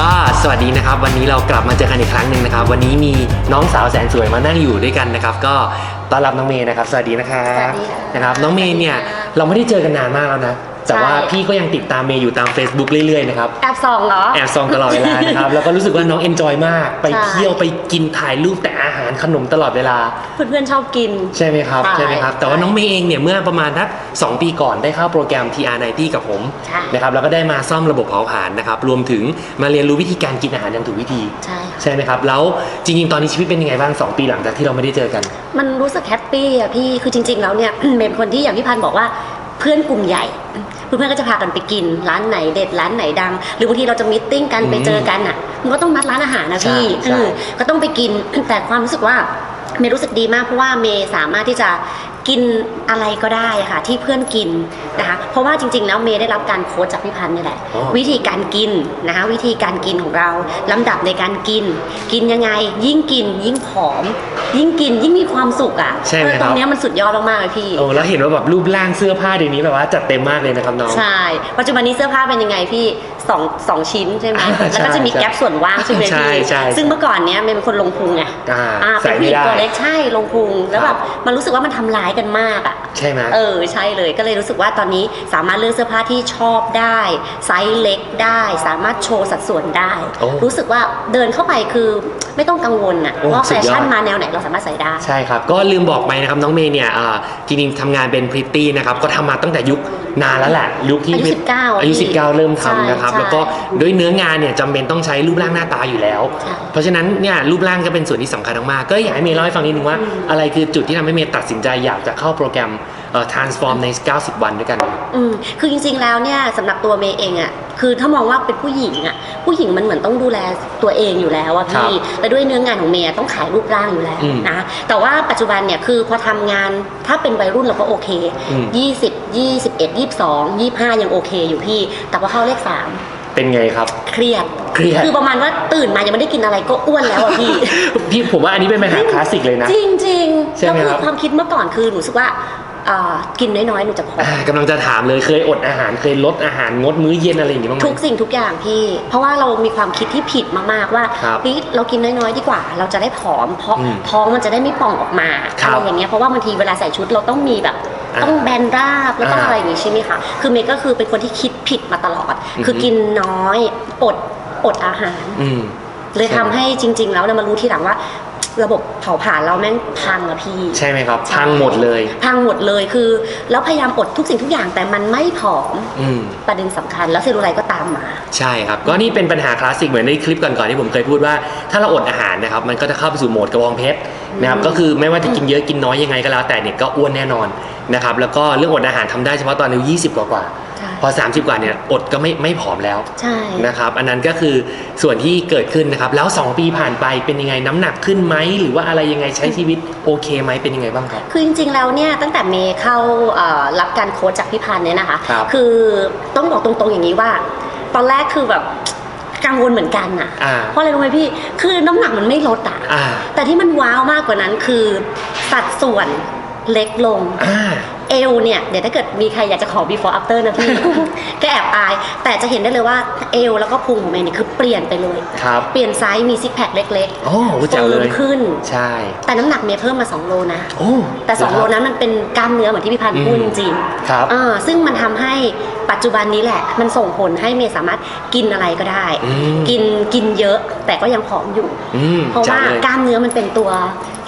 ก็สวัสดีนะครับ วันนี้เรากลับมาเจอกันอีกครั้งหนึ่งนะครับ วันนี้มีน้องสาวแสนสวยมานั่งอยู่ด้วยกันนะครับ ก็ต้อนรับน้องเมย์นะครับ สวัสดีนะครับสวัสดีค่ะ นะครับ น้องเมย์เนี่ยสวัสดีค่ะเราไม่ได้เจอกันนานมากแล้วนะ แต่ว่าใช่พี่ก็ยังติดตามเมย์อยู่ตาม Facebook เรื่อยๆนะครับ แอบส่องเหรอ แอบซองตลอดเวลานะครับ แล้วก็รู้สึกว่าน้องเอนจอยมาก ไปใช่เที่ยวไปกินถ่ายรูปแต่อาหารขนมตลอดเวลา เพื่อนๆชอบกิน ใช่ไหมครับใช่ ใช่ไหมครับ แต่ว่าใช่น้องเมย์เองเนี่ยเมื่อประมาณสักสองปีก่อนได้เข้าโปรแกรม TR90 กับผมใช่ นะครับแล้วก็ได้มาซ่อมระบบเผาผลาญนะครับรวมถึงมาเรียนรู้วิธีการกินอาหารอย่างถูกวิธี ใช่ค่ะใช่ไหมครับ แล้วจริงๆ ตอนนี้ชีวิตเป็นยังไงบ้าง2ปีหลังจากที่เราไม่ได้เจอกัน มันรู้สึกแฮปปี้อะพี่ คือจริง ๆ แล้วเนี่ยเมย์เป็นคนที่อย่างพี่พันธ์บอกว่าเพื่อนกลุ่มใหญ่ เพื่อนๆก็จะพากันไปกินร้านไหนเด็ดร้านไหนดัง หรือบางทีเราจะมิทติ้งกันอืมไปเจอกันอะมันก็ต้องนัดร้านอาหารนะพี่ใช่ใช่เออก็ต้องไปกินแต่ความรู้สึกว่าเมย์รู้สึกดีมากเพราะว่าเมย์สามารถที่จะ กินอะไรก็ได้อะค่ะ ที่เพื่อนกินนะคะเพราะว่าจริงๆแล้วเมย์ได้รับการโค้ชจากพี่พันธ์นี่แหละ อ๋อ วิธีการกินนะคะวิธีการกินของเราลำดับในการกิน กินยังไง ยิ่งกิน ยิ่งผอม ยิ่งกินยิ่งมีความสุขอะใช่ไหมเออครับตรงเนี้ยมันสุดยอดมากๆเลยพี่ โอ้แล้วเห็นว่าแบบรูปร่างเสื้อผ้าเดี๋ยวนี้แบบว่าจัดเต็มมากเลยนะครับน้อง ใช่ ปัจจุบันนี้เสื้อผ้าเป็นยังไงพี่ สองสองชิ้นใช่ไหมอ่าแล้วก็จะมีใช่แก๊ปส่วนว่างใช่ไหมใช่พี่ใช่ซึ่งเมื่อก่อนเนี้ยเมย์เป็นคนลงพุงไงอ่าอ่าใส่เป็นผู้ไม่หญิงได้ตัวเล็กใช่ลงพุงแล้วคแบรับบมันรู้สึกว่ามันทำร้ายกันมากอะใช่ไหมเออใช่เลยก็เลยรู้สึกว่าตอนนี้สามารถเลือกเสื้อผ้าที่ชอบได้ไซส์เล็กได้ สามารถโชว์สัดส่วนได้โอ้รู้สึกว่าเดินเข้าไปคือ ไม่ต้องกังวลอะโอ้ว่าสุแฟดยอด ชั่นมาแนวไหนเราสามารถใส่ได้ ใช่ครับ ก็ลืมบอกไปนะครับน้องเมย์เนี่ยอ่าจริงๆทำงานเป็นพริตตี้นะครับ ก็ทำมาตั้งแต่ยุคนานแล้วแหละยุคที่อายุ19อายุพี่19 เริ่มทำนะครับ ใช่แล้วก็ด้วยเนื้องานเนี่ยจำเป็นต้องใช้รูปร่างหน้าตาอยู่แล้วใช่เพราะฉะนั้นเนี่ยรูปร่างก็เป็นส่วนที่สำคัญมากๆก็อยากให้เมย์เล่าให้ฟังนิดนึงว่า อืม อะไรคือจุดที่ทำให้เมย์ตัดสินใจอยากจะเข้าโปรแกรมเอ่อ transform ใน 90 วันด้วยกัน อืมคือจริงๆแล้วเนี่ยสำหรับตัวเมย์เองอะ่ะ คือถ้ามองว่าเป็นผู้หญิงอะ่ะผู้หญิงมันเหมือนต้องดูแลตัวเองอยู่แล้วอะครับพี่และด้วยเนื้องานของเมย์อะต้องขายรูปร่างอยู่แล้วอืมนะแต่ว่าปัจจุบันเนี่ยคือพอทำงานถ้าเป็นวัยรุ่นเราก็โอเคอืม20 21 22 25 ยังโอเคอยู่พี่ แต่พอเข้าเลข3เป็นไงครับ เครียด เครียด คือประมาณว่าตื่นมายังไม่ได้กินอะไรก็อ้วนแล้วอะพี่ พี่ผมว่าอันนี้เป็นปัญหาคลาสสิกเลยนะ จริงจริงๆใช่ไหมแล้วคืครัอบความคิดเมื่อก่อนคือหนูรู้สึกว่า อ่ากินน้อยๆหนูจะผอมอ่ากำลังจะถามเลยเคยอดอาหารเคยลดอาหารงดมื้อเย็นอะไรอย่างงี้บ้างไหม ทุกสิ่งทุกอย่างพี่ เพราะว่าเรามีความคิดที่ผิดมากๆว่าครับเฮ้ยเรากินน้อยๆดีกว่า เราจะได้ผอม เพราะอืมท้องมันจะได้ไม่ป่องออกมาครัอะบไรอย่างเงี้ยเพราะว่าบางทีเวลาใส่ชุดเราต้องมีแบบ อ่าต้องแบนราบแล้วต้องอ่าอะไรอย่างงี้ใช่ไหมคะคือเมย์ก็คือเป็นคนที่คิดผิดมาตลอด อือฮึ คือกินน้อยอดอดอาหาร อืม เลยทำให้จริง ๆ แล้วเนี่ยมารู้ทีหลังว่า ระบบเผาผลาญเราแม่งพังอะพี่ใช่ไหมครับ พังหมดเลย พังหมดเลยคือ แล้วพยายามอดทุกสิ่งทุกอย่างแต่มันไม่ผอมอืม ประเด็นสำคัญแล้วเซลลูไลท์ก็ตามมา ใช่ครับ ก็นี่เป็นปัญหาคลาสสิกเหมือนในคลิปก่อนๆที่ผมเคยพูดว่าถ้าเราอดอาหารนะครับมันก็จะเข้าไปสู่โหมดกระบองเพชรนะครับอืมก็คือไม่ว่าจะกินเยอะกินน้อยยังไงก็แล้วแต่เนี่ยก็อ้วนแน่นอนนะครับแล้วก็เรื่องอดอาหารทำได้เฉพาะตอนอายุ20 กว่าๆใช่ พอ 30 กว่าเนี่ยอดก็ไม่ไม่ผอมแล้วใช่ นะครับ อันนั้นก็คือส่วนที่เกิดขึ้นนะครับ แล้ว 2 ปีผ่านไปเป็นยังไงน้ำหนักขึ้นไหมหรือว่าอะไรยังไงใช้ชีวิตโอเคไหมเป็นยังไงบ้างครับ คือจริงๆ แล้วเนี่ยตั้งแต่เมย์เข้าเอ่อรับการโค้ชจากพี่พันธ์เนี่ยนะคะครับอต้องบอกตรงๆอย่างนี้ว่า ตอนแรกคือแบบกังวลเหมือนกันอะอ่า เพราะอะไรรู้ไหมพี่ คือน้ำหนักมันไม่ลดอะอ่าแต่ที่มันว้าวมากกว่านั้นคือสัดส่วนเล็กลง อ่า เอวเนี่ยเดี๋ยวถ้าเกิดมีใครอยากจะขอ before after นะพี่ ก็แอบอาย แต่จะเห็นได้เลยว่าเอวแล้วก็พุงของเมย์เนี่ยคือเปลี่ยนไปเลย ครับเปลี่ยนไซส์มีซิกแพคเล็กโอ้โหๆแจ๋วเลยฟิร์มขึ้น ใช่ แต่น้ำหนักเมย์เพิ่มมา 2 โลนะ โอ้แต่ 2 โลนั้นมันเป็นกล้ามเนื้อเหมือนที่พี่พันธ์พูดอืจมริงครับๆอ่าซึ่งมันทำให้ปัจจุบันนี้แหละ มันส่งผลให้เมย์สามารถกินอะไรก็ได้อืมกินกินเยอะ แต่ก็ยังผอมอยู่อืมเพราะว่าจ๋ลยกล้ามเนื้อมันเป็นตัว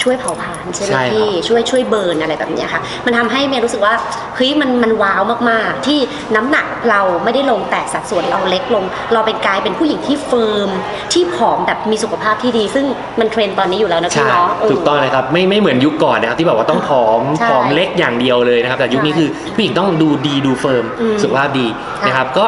ช่วยเผาผลาญใช่ไหมใช่ครับพี่ช่วยช่วยเบิร์นอะไรแบบเนี้ยค่ะ มันทำให้เมย์รู้สึกว่าเฮ้ยมันมันว้าวมากๆ ที่น้ำหนักเราไม่ได้ลงแต่สัดส่วนเราเล็กลง เราเป็นกลายเป็นผู้หญิงที่เฟิร์มที่ผอมแบบมีสุขภาพที่ดี ซึ่งมันเทรนด์ตอนนี้อยู่แล้วนะพี่ใช่เนาะเถูกต้องเลยครับไม่ไม่เหมือนยุคก่อนนะครับที่แบบว่าต้องผอมใช่ผอมเล็กอย่างเดียวเลยนะครับแต่ยุคนี้ใช่คือผู้หญิงต้องดูดีดูเฟิร์มอืมสุขภาพดีค่ะนะครับก็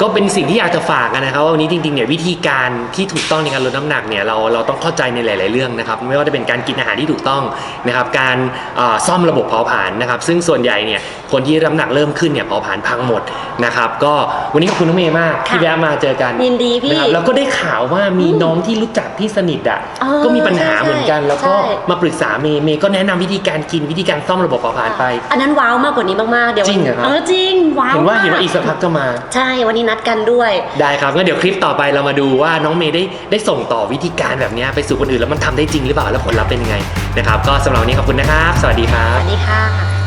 ก็เป็นสิ่งที่อยากจะฝากกันนะครับว่าวันนี้จริงๆเนี่ยวิธีการที่ถูกต้องในการลดน้ำหนักเนี่ยเราเราต้องเข้าใจในหลาย ๆเรื่องนะครับไม่ว่าจะเป็นการกินอาหารที่ถูกต้องนะครับการเอ่อซ่อมระบบเผาผลาญนะครับซึ่งส่วนใหญ่เนี่ยคนที่น้ำหนักเริ่มขึ้นเนี่ยเผาผลาญพังหมดนะครับก็วันนี้ขอบคุณน้องเมย์มากที่ค่ะแวะมาเจอกันยินดีพี่นะครับแล้วก็ได้ข่าวว่ามีอืมน้องที่รู้จักที่สนิทอะเออก็มีปัญหาใช่เหมือนกัน แล้วก็ใช่มาปรึกษาเมย์เมย์ก็แนะนำวิธีการกินวิธีการซ่อมระบบเผาผลาญไป อันนั้นว้าวมากกว่านี้มากๆเดี๋ยวจริงเหรอครับเออจริงว้าวเห็นว่าเห็นว่ามาอีกสักพักจะมาใช่วันนี้นัดกันด้วย ได้ครับงั้นเดี๋ยวคลิปต่อไปเรามาดูว่าน้องเมย์ได้ได้ส่งต่อวิธีการแบบเนี้ยไปสู่คนอื่นแล้วมันทำได้จริงหรือเปล่าแล้วผลลัพธ์เป็นยังไงนะครับก็สำหรับวันนี้ขอบคุณนะครับ สวัสดีครัสบวัสดีค่ะ